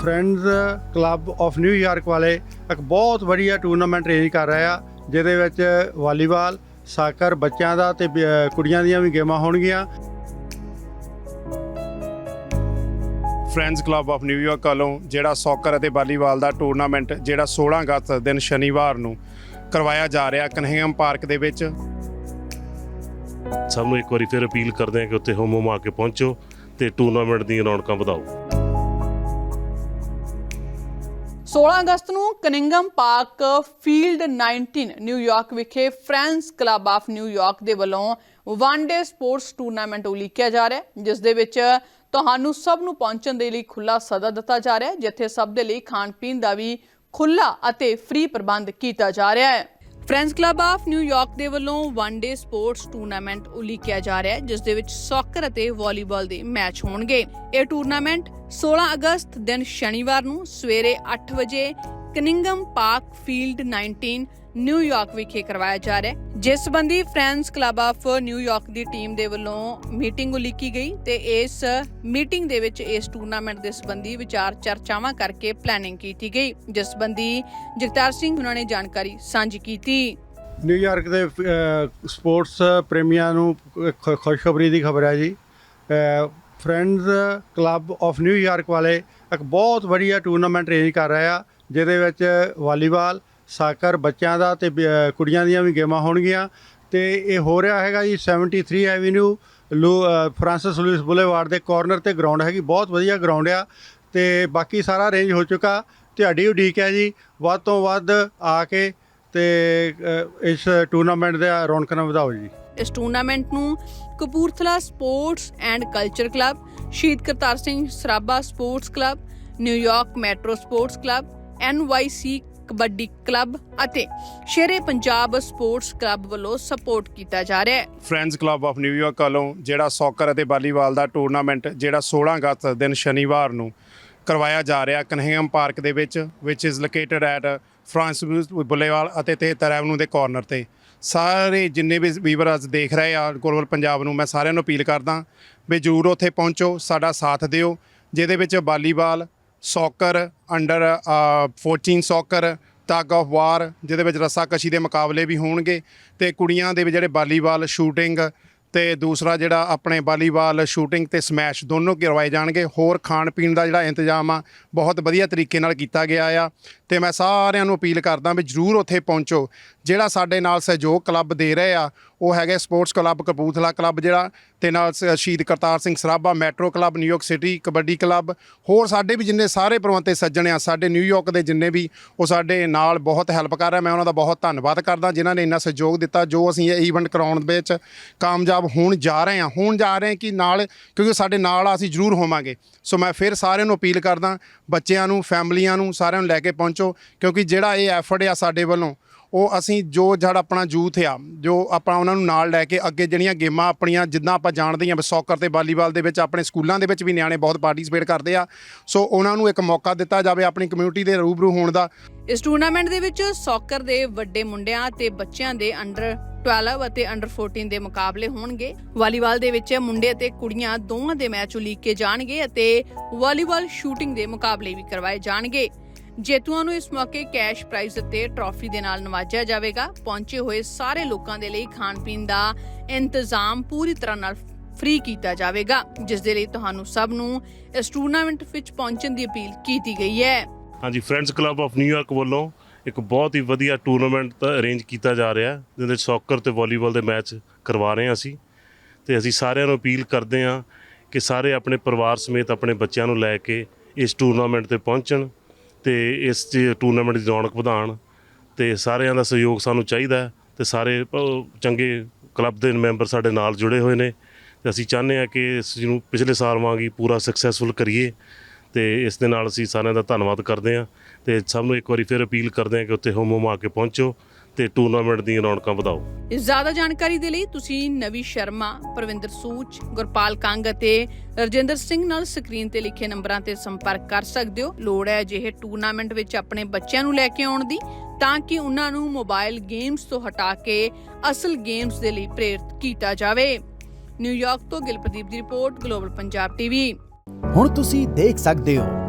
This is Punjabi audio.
ਫਰੈਂਡਸ ਕਲੱਬ ਆਫ ਨਿਊਯਾਰਕ ਵਾਲੇ ਇੱਕ ਬਹੁਤ ਵਧੀਆ ਟੂਰਨਾਮੈਂਟ ਅਰੇਂਜ ਕਰ ਰਹੇ ਆ ਜਿਹਦੇ ਵਿੱਚ ਵਾਲੀਬਾਲ ਸਾਕਰ ਬੱਚਿਆਂ ਦਾ ਤੇ ਕੁੜੀਆਂ ਦੀਆਂ ਵੀ ਗੇਮਾਂ ਹੋਣਗੀਆਂ। ਫਰੈਂਡਸ ਕਲੱਬ ਆਫ ਨਿਊਯਾਰਕ ਵੱਲੋਂ ਜਿਹੜਾ ਸੌਕਰ ਅਤੇ ਵਾਲੀਬਾਲ ਦਾ ਟੂਰਨਾਮੈਂਟ ਜਿਹੜਾ 16 ਅਗਸਤ ਦਿਨ ਸ਼ਨੀਵਾਰ ਨੂੰ ਕਰਵਾਇਆ ਜਾ ਰਿਹਾ ਕਨਹਿੰਗਮ ਪਾਰਕ ਦੇ ਵਿੱਚ। ਸਭ ਨੂੰ ਇੱਕ ਵਾਰੀ ਫਿਰ ਅਪੀਲ ਕਰਦੇ ਹਾਂ ਕਿ ਉੱਥੇ ਹੋਮ ਹੋਮ ਆ ਕੇ ਪਹੁੰਚੋ ਤੇ ਟੂਰਨਾਮੈਂਟ ਦੀਆਂ ਰੌਣਕਾਂ ਵਧਾਓ। 16 ਅਗਸਤ ਨੂੰ Cunningham park field 19 New York ਵਿਖੇ friends club of New York ਦੇ ਵੱਲੋਂ ਵਨ ਡੇ ਸਪੋਰਟਸ ਟੂਰਨਾਮੈਂਟ ਉਲੀਕਿਆ ਜਾ ਰਿਹਾ ਹੈ, ਜਿਸ ਦੇ ਵਿੱਚ ਤੁਹਾਨੂੰ ਸਭ ਨੂੰ ਪਹੁੰਚਣ ਦੇ ਲਈ ਖੁੱਲਾ ਸੱਦਾ ਦਿੱਤਾ ਜਾ ਰਿਹਾ ਹੈ, ਜਿੱਥੇ ਸਭ ਦੇ ਲਈ ਖਾਣ ਪੀਣ ਦਾ ਵੀ ਖੁੱਲਾ ਅਤੇ ਫ੍ਰੀ ਪ੍ਰਬੰਧ ਕੀਤਾ ਜਾ ਰਿਹਾ ਹੈ। ਫਰੈਂਡਸ ਕਲੱਬ ਆਫ ਨਿਊਯਾਰਕ ਦੇ ਵੱਲੋਂ ਵਨ ਡੇ ਸਪੋਰਟਸ ਟੂਰਨਾਮੈਂਟ ਉਲੀਕਿਆ ਜਾ ਰਿਹਾ ਹੈ, ਜਿਸ ਦੇ ਵਿੱਚ ਸੌਕਰ ਅਤੇ ਵਾਲੀਬਾਲ ਦੇ ਮੈਚ ਹੋਣਗੇ। ਇਹ ਟੂਰਨਾਮੈਂਟ 16 ਅਗਸਤ, ਦਿਨ ਸ਼ਨੀਵਾਰ ਨੂੰ ਸਵੇਰੇ 8 ਵਜੇ ਕਨਿੰਗਮ ਪਾਰਕ ਫੀਲਡ 19 ਨਿਊਯਾਰਕ ਵਿਖੇ ਕਰਵਾਇਆ ਜਾ ਰਿਹਾ ਹੈ। ਜਿਸ ਸੰਬੰਧੀ friends club of New York the team ਦੇ ਵੱਲੋਂ ਮੀਟਿੰਗ ਉਲੀਕੀ ਗਈ ਤੇ ਇਸ ਮੀਟਿੰਗ ਦੇ ਵਿੱਚ ਇਸ ਟੂਰਨਾਮੈਂਟ ਦੇ ਸੰਬੰਧੀ ਵਿਚਾਰ ਚਰਚਾਵਾਂ ਕਰਕੇ ਪਲੈਨਿੰਗ ਕੀਤੀ ਗਈ, ਜਿਸ ਸੰਬੰਧੀ ਜਗਤਾਰ ਸਿੰਘ ਉਹਨਾਂ ਨੇ ਜਾਣਕਾਰੀ ਸਾਂਝੀ ਕੀਤੀ। ਨਿਊਯਾਰਕ ਦੇ ਸਪੋਰਟਸ ਪ੍ਰੇਮੀਆਂ ਨੂੰ ਖੁਸ਼ਖਬਰੀ ਦੀ ਖਬਰ ਹੈ ਜੀ। ਫਰੈਂਡਸ ਕਲੱਬ ਆਫ ਨਿਊਯਾਰਕ ਵਾਲੇ ਇੱਕ ਬਹੁਤ ਵਧੀਆ ਟੂਰਨਾਮੈਂਟ ਅਰੇਂਜ ਕਰ ਰਹੇ ਆ, ਜਿਹਦੇ ਵਿੱਚ ਵਾਲੀਬਾਲ ਸਾਕਰ ਬੱਚਿਆਂ ਦਾ ਤੇ ਬ- ਕੁੜੀਆਂ ਦੀਆਂ ਵੀ ਗੇਮਾਂ ਹੋਣਗੀਆਂ। ਤੇ ਇਹ ਹੋ ਰਿਹਾ ਹੈਗਾ ਜੀ 73 avenue Lou uh Francis Louis boulevard ਦੇ ਕਾਰਨਰ ਤੇ ਗਰਾਊਂਡ ਹੈਗੀ ਬਹੁਤ ਵਧੀਆ ਗਰਾਊਂਡ ਆ। ਤੇ ਬਾਕੀ ਸਾਰਾ ਅਰੇਂਜ ਹੋ ਚੁੱਕਾ। ਤੁਹਾਡੀ ਉਡੀਕ ਹੈ ਜੀ। ਵੱਧ ਤੋਂ ਵੱਧ ਆ ਕੇ ਤੇ ਅਹ, ਇਸ ਟੂਰਨਾਮੈਂਟ ਦੇ ਰੌਣਕਾਂ ਨੂੰ ਵਧਾਓ ਜੀ। ਇਸ ਟੂਰਨਾਮੈਂਟ ਨੂੰ Kapurthala sports and culture club Shaheed Kartar Singh Sarabha sports club New York metro sports club NYC kabaddi club ਅਤੇ ਸ਼ੇਰੇ ਪੰਜਾਬ ਸਪੋਰਟਸ ਕਲੱਬ ਵੱਲੋਂ ਸਪੋਰਟ ਕੀਤਾ ਜਾ ਰਿਹਾ ਹੈ। ਫਰੈਂਡਸ ਕਲੱਬ ਆਫ ਨਿਊਯਾਰਕ ਵੱਲੋਂ ਜਿਹੜਾ ਸੌਕਰ ਅਤੇ ਵਾਲੀਬਾਲ ਦਾ ਟੂਰਨਾਮੈਂਟ ਜਿਹੜਾ 16 ਅਗਸਤ ਦਿਨ ਸ਼ਨੀਵਾਰ ਨੂੰ ਕਰਵਾਇਆ ਜਾ ਰਿਹਾ ਕਨਹਿੰਗਮ ਪਾਰਕ ਦੇ ਵਿੱਚ ਵਿਚ is located at Francis boulevard ਅਤੇ ਤੇਹਤਰ ਐਵਨਿਊ ਦੇ ਕਾਰਨਰ ਤੇ। ਸਾਰੇ ਜਿੰਨੇ ਵੀ ਵੀਵਰ ਅੱਜ ਦੇਖ ਰਹੇ ਆ ਗਲੋਬਲ ਪੰਜਾਬ ਨੂੰ, ਮੈਂ ਸਾਰਿਆਂ ਨੂੰ ਅਪੀਲ ਕਰਦਾ ਵੀ ਜਰੂਰ ਉੱਥੇ ਪਹੁੰਚੋ, ਸਾਡਾ ਸਾਥ ਦਿਓ, ਜਿਹਦੇ ਵਿੱਚ volleyball soccer under 14 soccer tug of war ਜਿਹਦੇ ਵਿੱਚ ਰੱਸਾਕਸ਼ੀ ਦੇ ਮੁਕਾਬਲੇ ਵੀ ਹੋਣਗੇ ਤੇ ਕੁੜੀਆਂ ਦੇ ਵੀ ਜਿਹੜੇ ਵਾਲੀਬਾਲ ਸ਼ੂਟਿੰਗ ਤੇ ਦੂਸਰਾ ਜਿਹੜਾ ਆਪਣੇ ਵਾਲੀਬਾਲ ਸ਼ੂਟਿੰਗ ਤੇ ਸਮੈਸ਼ ਦੋਨੋਂ ਕਰਵਾਏ ਜਾਣਗੇ। ਹੋਰ ਖਾਣ ਪੀਣ ਦਾ ਜਿਹੜਾ ਇੰਤਜ਼ਾਮ ਆ, ਬਹੁਤ ਵਧੀਆ ਤਰੀਕੇ ਨਾਲ ਕੀਤਾ ਗਿਆ ਆ। ਤੇ ਮੈਂ ਸਾਰਿਆਂ ਨੂੰ ਅਪੀਲ ਕਰਦਾ ਵੀ ਜਰੂਰ ਉੱਥੇ ਪਹੁੰਚੋ। ਜਿਹੜਾ ਸਾਡੇ ਨਾਲ ਸਹਿਯੋਗ ਕਲੱਬ ਦੇ ਰਹੇ ਆ, ਉਹ ਹੈਗੇ ਸਪੋਰਟਸ ਕਲੱਬ, ਕਪੂਰਥਲਾ ਕਲੱਬ ਜਿਹੜਾ, ਤੇ ਨਾਲ ਸ- Shaheed Kartar Singh Sarabha, metro club New York city, kabaddi club, ਹੋਰ ਸਾਡੇ ਵੀ ਜਿੰਨੇ ਸਾਰੇ ਪ੍ਰਬੰਧਤੇ ਸੱਜਣ ਆ, ਸਾਡੇ ਨਿਊਯਾਰਕ ਦੇ ਜਿੰਨੇ ਵੀ, ਉਹ ਸਾਡੇ ਨਾਲ ਬਹੁਤ ਹੈਲਪ ਕਰ ਰਹੇ ਮੈਂ ਉਹਨਾਂ ਦਾ ਬਹੁਤ ਧੰਨਵਾਦ ਕਰਦਾ, ਜਿਨ੍ਹਾਂ ਨੇ ਇੰਨਾ ਸਹਿਯੋਗ ਦਿੱਤਾ, ਜੋ ਅਸੀਂ ਇਹ ਈਵੈਂਟ ਕਰਾਉਣ ਦੇ ਵਿੱਚ ਕਾਮਯਾਬ ਹੋਣ ਜਾ ਰਹੇ ਹਾਂ ਹੋਣ ਜਾ ਰਹੇ ਕਿ ਨਾਲ, ਕਿਉਂਕਿ ਸਾਡੇ ਨਾਲ ਅਸੀਂ ਜ਼ਰੂਰ ਹੋਵਾਂਗੇ। ਸੋ ਮੈਂ ਫਿਰ ਸਾਰਿਆਂ ਨੂੰ ਅਪੀਲ ਕਰਦਾ, ਬੱਚਿਆਂ ਨੂੰ, ਫੈਮਲੀਆਂ ਨੂੰ, ਸਾਰਿਆਂ ਨੂੰ ਲੈ ਕੇ ਪਹੁੰਚ। ਕਿਉਂਕਿ ਜਿਹੜਾ ਇਹ ਐਫਰਟ ਆ ਸਾਡੇ ਵੱਲੋਂ, ਉਹ ਅਸੀਂ ਜੋ ਜਿਹੜਾ ਆਪਣਾ ਯੂਥ ਆ, ਜੋ ਆਪਾਂ ਉਹਨਾਂ ਨੂੰ ਨਾਲ ਲੈ ਕੇ ਅੱਗੇ ਜਿਹੜੀਆਂ ਗੇਮਾਂ ਆਪਣੀਆਂ, ਜਿੱਦਾਂ ਆਪਾਂ ਜਾਣਦੇ ਹਾਂ ਸੌਕਰ ਤੇ ਵਾਲੀਬਾਲ ਦੇ ਵਿੱਚ ਆਪਣੇ ਸਕੂਲਾਂ ਦੇ ਵਿੱਚ ਵੀ ਨਿਆਣੇ ਬਹੁਤ ਪਾਰਟਿਸਿਪੇਟ ਕਰਦੇ ਆ, ਸੋ ਉਹਨਾਂ ਨੂੰ ਇੱਕ ਮੌਕਾ ਦਿੱਤਾ ਜਾਵੇ ਆਪਣੀ ਕਮਿਊਨਿਟੀ ਦੇ ਰੂਬਰੂ ਹੋਣ ਦਾ। ਇਸ ਟੂਰਨਾਮੈਂਟ ਦੇ ਵਿੱਚ ਸੌਕਰ ਦੇ ਵੱਡੇ ਮੁੰਡਿਆਂ ਤੇ ਬੱਚਿਆਂ ਦੇ ਅੰਡਰ 12 ਅਤੇ ਅੰਡਰ 14 ਦੇ ਮੁਕਾਬਲੇ ਹੋਣਗੇ। ਵਾਲੀਬਾਲ ਦੇ ਵਿੱਚ ਮੁੰਡੇ ਅਤੇ ਕੁੜੀਆਂ ਦੋਵਾਂ ਦੇ ਮੈਚ ਉਲੀਕੇ ਜਾਣਗੇ ਅਤੇ ਵਾਲੀਬਾਲ ਸ਼ੂਟਿੰਗ ਦੇ ਮੁਕਾਬਲੇ ਵੀ ਕਰਵਾਏ ਜਾਣਗੇ। ਜੇਤੂਆਂ ਨੂੰ ਇਸ ਮੌਕੇ ਕੈਸ਼ ਪ੍ਰਾਈਜ਼ ਅਤੇ ਟਰਾਫੀ ਦੇ ਨਾਲ ਨਵਾਜਿਆ ਜਾਵੇਗਾ। ਪਹੁੰਚੇ ਹੋਏ ਸਾਰੇ ਲੋਕਾਂ ਦੇ ਲਈ ਖਾਣ ਪੀਣ ਦਾ ਇੰਤਜ਼ਾਮ ਪੂਰੀ ਤਰ੍ਹਾਂ ਨਾਲ ਫ੍ਰੀ ਕੀਤਾ ਜਾਵੇਗਾ, ਜਿਸ ਦੇ ਲਈ ਤੁਹਾਨੂੰ ਸਭ ਨੂੰ ਇਸ ਟੂਰਨਾਮੈਂਟ ਵਿੱਚ ਪਹੁੰਚਣ ਦੀ ਅਪੀਲ ਕੀਤੀ ਗਈ ਹੈ। ਹਾਂਜੀ ਫਰੈਂਡਸ ਕਲੱਬ ਆਫ ਨਿਊਯਾਰਕ ਵੱਲੋਂ ਇੱਕ ਬਹੁਤ ਹੀ ਵਧੀਆ ਟੂਰਨਾਮੈਂਟ ਅਰੇਂਜ ਕੀਤਾ ਜਾ ਰਿਹਾ ਹੈ ਜਿਹਦੇ ਵਿੱਚ ਸੌਕਰ ਤੇ ਵਾਲੀਬਾਲ ਦੇ ਮੈਚ ਕਰਵਾ ਰਹੇ ਹਾਂ ਅਸੀਂ। ਤੇ ਅਸੀਂ ਸਾਰਿਆਂ ਨੂੰ ਅਪੀਲ ਕਰਦੇ ਹਾਂ ਕਿ ਸਾਰੇ ਆਪਣੇ ਪਰਿਵਾਰ ਸਮੇਤ ਆਪਣੇ ਬੱਚਿਆਂ ਨੂੰ ਲੈ ਕੇ ਇਸ ਟੂਰਨਾਮੈਂਟ ਤੇ ਪਹੁੰਚਣ। ਤੇ ਇਸ ਚ ਟੂਰਨਾਮੈਂਟ ਦੀ ਰੌਣਕ ਵਧਾਉਣ ਤੇ ਸਾਰਿਆਂ ਦਾ ਸਹਿਯੋਗ ਸਾਨੂੰ ਚਾਹੀਦਾ ਹੈ ਤੇ ਸਾਰੇ ਅਹ, ਚੰਗੇ ਕਲੱਬ ਦੇ ਮੈਂਬਰ ਸਾਡੇ ਨਾਲ ਜੁੜੇ ਹੋਏ ਨੇ। ਤੇ ਅਸੀਂ ਚਾਹੁੰਦੇ ਹਾਂ ਕਿ ਇਸ ਨੂੰ ਪਿਛਲੇ ਸਾਲ ਵਾਂਗ ਹੀ ਪੂਰਾ ਸਕਸੈਸਫੁਲ ਕਰੀਏ ਤੇ ਇਸ ਦੇ ਨਾਲ ਅਸੀਂ ਸਾਰਿਆਂ ਦਾ ਧੰਨਵਾਦ ਕਰਦੇ ਹਾਂ ਤੇ ਸਭ ਨੂੰ ਇੱਕ ਵਾਰੀ ਫਿਰ ਅਪੀਲ ਕਰਦੇ ਹਾਂ ਕਿ ਉੱਥੇ ਹੋਮ ਹੋਮ ਆ ਕੇ ਪਹੁੰਚੋ। ਤੇ ਟੂਰਨਾਮੈਂਟ ਦੀਆਂ ਰੌਣਕਾਂ ਵਧਾਓ। ਇਸ ਜ਼ਿਆਦਾ ਜਾਣਕਾਰੀ ਦੇ ਲਈ ਤੁਸੀਂ ਨਵੀ ਸ਼ਰਮਾ ਪ੍ਰਵਿੰਦਰ ਸੂਚ ਗੁਰਪਾਲ ਕੰਗ ਅਤੇ ਰਜਿੰਦਰ ਸਿੰਘ ਨਾਲ ਸਕਰੀਨ ਤੇ ਲਿਖੇ ਨੰਬਰਾਂ ਤੇ ਸੰਪਰਕ ਕਰ ਸਕਦੇ ਹੋ। ਲੋੜ ਹੈ ਅਜਿਹੇ ਟੂਰਨਾਮੈਂਟ ਵਿੱਚ ਆਪਣੇ ਬੱਚਿਆਂ ਨੂੰ ਲੈ ਕੇ ਆਉਣ ਦੀ ਤਾਂ ਕਿ ਉਹਨਾਂ ਨੂੰ ਮੋਬਾਈਲ ਗੇਮਸ ਤੋਂ ਹਟਾ ਕੇ ਅਸਲ ਗੇਮਸ ਦੇ ਲਈ ਪ੍ਰੇਰਿਤ ਕੀਤਾ ਜਾਵੇ। ਨਿਊਯਾਰਕ ਤੋਂ ਗਿਲਪ੍ਰਦੀਪ ਦੀ ਰਿਪੋਰਟ ਗਲੋਬਲ ਪੰਜਾਬ ਟੀਵੀ ਹੁਣ ਤੁਸੀਂ ਦੇਖ ਸਕਦੇ ਹੋ